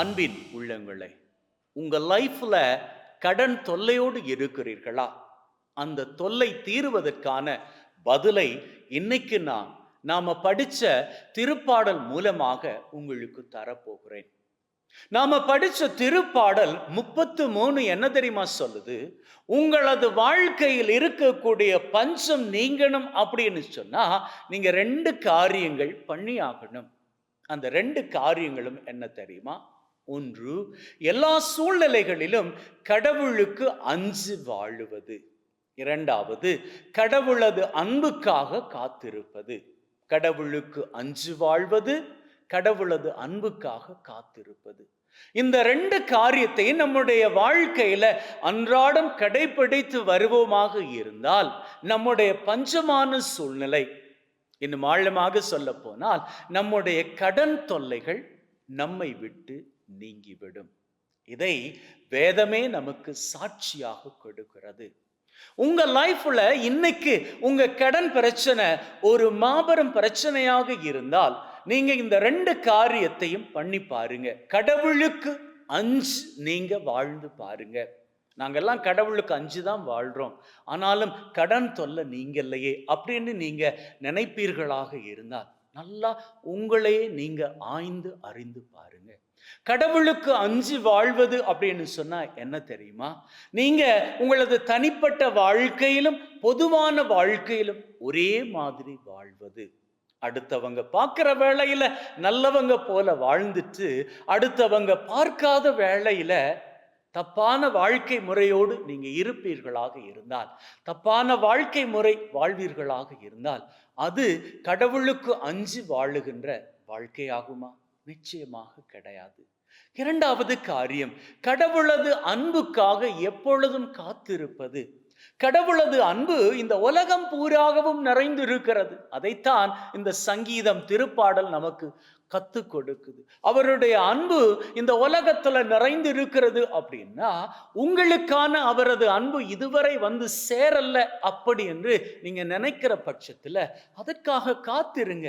அன்பின் உள்ளங்களே உங்கள் லைஃப்பில் கடன் தொல்லையோடு இருக்கிறீர்களா? அந்த தொல்லை தீருவதற்கான பதிலை இன்னைக்கு நான் நாம படிச்ச திருப்பாடல் மூலமாக உங்களுக்கு தரப்போகிறேன். நாம படிச்ச திருப்பாடல் முப்பத்து மூணு என்ன தெரியுமா சொல்லுது? உங்களது வாழ்க்கையில் இருக்கக்கூடிய பஞ்சம் நீங்கணும் அப்படின்னு சொன்னா நீங்க ரெண்டு காரியங்கள் பண்ணி ஆகணும் அந்த ரெண்டு காரியங்களும் என்ன தெரியுமா? ஒன்று எல்லா சூழ்நிலைகளிலும் கடவுளுக்கு அஞ்சு வாழுவது. இரண்டாவது கடவுளது அன்புக்காக காத்திருப்பது. கடவுளுக்கு அஞ்சு வாழ்வது கடவுளது அன்புக்காக காத்திருப்பது. இந்த ரெண்டு காரியத்தை நம்முடைய வாழ்க்கையில அன்றாடம் கடைபிடித்து வருவோமாக இருந்தால் நம்முடைய பஞ்சமான சூழ்நிலை இன்னும் ஆழமாக சொல்ல போனால் நம்முடைய கடன் தொல்லைகள் நம்மை விட்டு நீங்கிவிடும். இதை வேதமே நமக்கு சாட்சியாக கொடுக்கிறது. உங்க லைஃப்ல இன்னைக்கு உங்க கடன் பிரச்சனை ஒரு மாபெரும் பிரச்சனையாக இருந்தால் நீங்க இந்த ரெண்டு காரியத்தையும் பண்ணி பாருங்க. கடவுளுக்கு அஞ்சு நீங்க வாழ்ந்து பாருங்க. நாங்கெல்லாம் கடவுளுக்கு அஞ்சு தான் வாழ்றோம். ஆனாலும் கடன் தொல்லை நீங்க இல்லையே அப்படின்னு நீங்க நினைப்பீர்களாக இருந்தால் நல்லா உங்களையே நீங்க ஆய்ந்து அறிந்து பாருங்க. கடவுளுக்கு அஞ்சு வாழ்வது அப்படின்னு சொன்னா என்ன தெரியுமா? நீங்க உங்களது தனிப்பட்ட வாழ்க்கையிலும் பொதுவான வாழ்க்கையிலும் ஒரே மாதிரி வாழ்வது. அடுத்தவங்க பார்க்குற வேளையில நல்லவங்க போல வாழ்ந்துட்டு அடுத்தவங்க பார்க்காத வேளையில தப்பான வாழ்க்கை முறையோடு நீங்க இருப்பீர்களாக இருந்தால் தப்பான வாழ்க்கை முறை வாழ்வீர்களாக இருந்தால் அது கடவுளுக்கு அஞ்சு வாழுகின்ற வாழ்க்கையாகுமா? நிச்சயமாக கிடையாது. இரண்டாவது காரியம் கடவுளது அன்புக்காக எப்பொழுதும் காத்திருப்பது. கடவுளது அன்பு இந்த உலகம் பூராகவும் நிறைந்து இருக்கிறது அதைத்தான் இந்த சங்கீதம் திருப்பாடல் நமக்கு கத்து கொடுக்குது. அவருடைய அன்பு இந்த உலகத்துல நிறைந்து இருக்கிறது அப்படின்னா உங்களுக்கான அவரது அன்பு இதுவரை வந்து சேரல்ல அப்படி என்று நீங்க நினைக்கிற பட்சத்துல அதற்காக காத்திருங்க.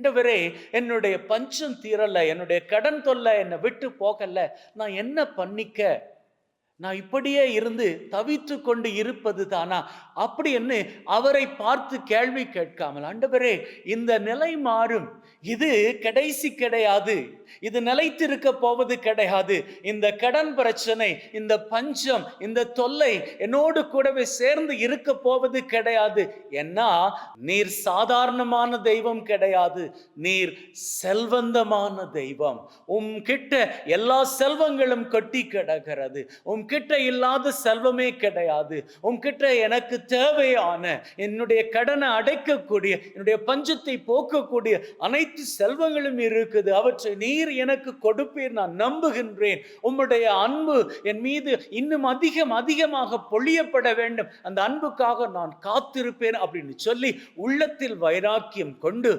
ஆண்டவரே என்னுடைய பஞ்சம் தீரலை என்னுடைய கடன் தொல்லை என்னை விட்டு போகலை. நான் என்ன பண்ணிக்க? நான் இப்படியே இருந்து தவித்து கொண்டு இருப்பது தானா? அப்படி என்று அவரை பார்த்து கேள்வி கேட்காமல் ஆண்டவரே இந்த நிலை மாறும். இது கடைசி கிடையாது. இது நிலைத்திருக்க போவது கிடையாது. இந்த கடன் பிரச்சனை இந்த பஞ்சம் இந்த தொல்லை என்னோடு கூடவே சேர்ந்து இருக்க போவது கிடையாது. ஏன்னா நீர் சாதாரணமான தெய்வம் கிடையாது. நீர் செல்வந்தமான தெய்வம். உம் கிட்ட எல்லா செல்வங்களும் கொட்டி கிடக்கிறது. உம் உன்கிட்ட இல்லாத செல்வமே கிடையாது. உன்கிட்ட எனக்கு தேவையான என்னுடைய கடனை அடைக்கக்கூடிய என்னுடைய பஞ்சத்தை போக்கக்கூடிய அனைத்து செல்வங்களும் இருக்குது. அவற்றை நீர் எனக்கு கொடுப்பீர். நான் நம்புகின்றேன். உம்முடைய அன்பு என் மீது இன்னும் அதிகம் அதிகமாக பொழியப்பட வேண்டும். அந்த அன்புக்காக நான் காத்திருப்பேன் அப்படின்னு சொல்லி உள்ளத்தில் வைராக்கியம் கொண்டு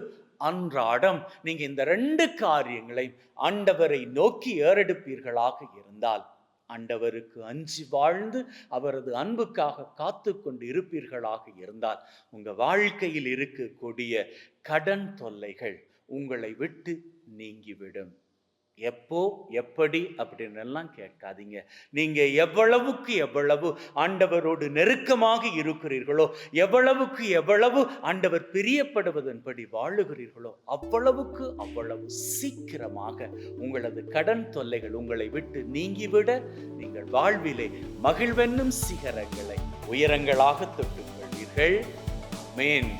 அன்றாடம் நீங்கள் இந்த ரெண்டு காரியங்களை ஆண்டவரை நோக்கி ஏறெடுப்பீர்களாக இருந்தால் ஆண்டவருக்கு அஞ்சு வாழ்ந்து அவரது அன்புக்காக காத்து கொண்டு இருப்பீர்களாக இருந்தால் உங்க வாழ்க்கையில் இருக்கக்கூடிய கடன் தொல்லைகள் உங்களை விட்டு நீங்கிவிடும். எப்போ எப்படி அப்படின்னு எல்லாம் கேட்காதீங்க. நீங்க எவ்வளவுக்கு எவ்வளவு ஆண்டவரோடு நெருக்கமாக இருக்கிறீர்களோ எவ்வளவுக்கு எவ்வளவு ஆண்டவர் பிரியப்படுவதன்படி வாழுகிறீர்களோ அவ்வளவுக்கு அவ்வளவு சீக்கிரமாக உங்களது கடன் தொல்லைகள் உங்களை விட்டு நீங்கிவிட நீங்கள் வாழ்விலே மகிழ்வென்னும் சிகரங்களை உயரங்களாக தொட்டுக் கொள்வீர்கள். மேன்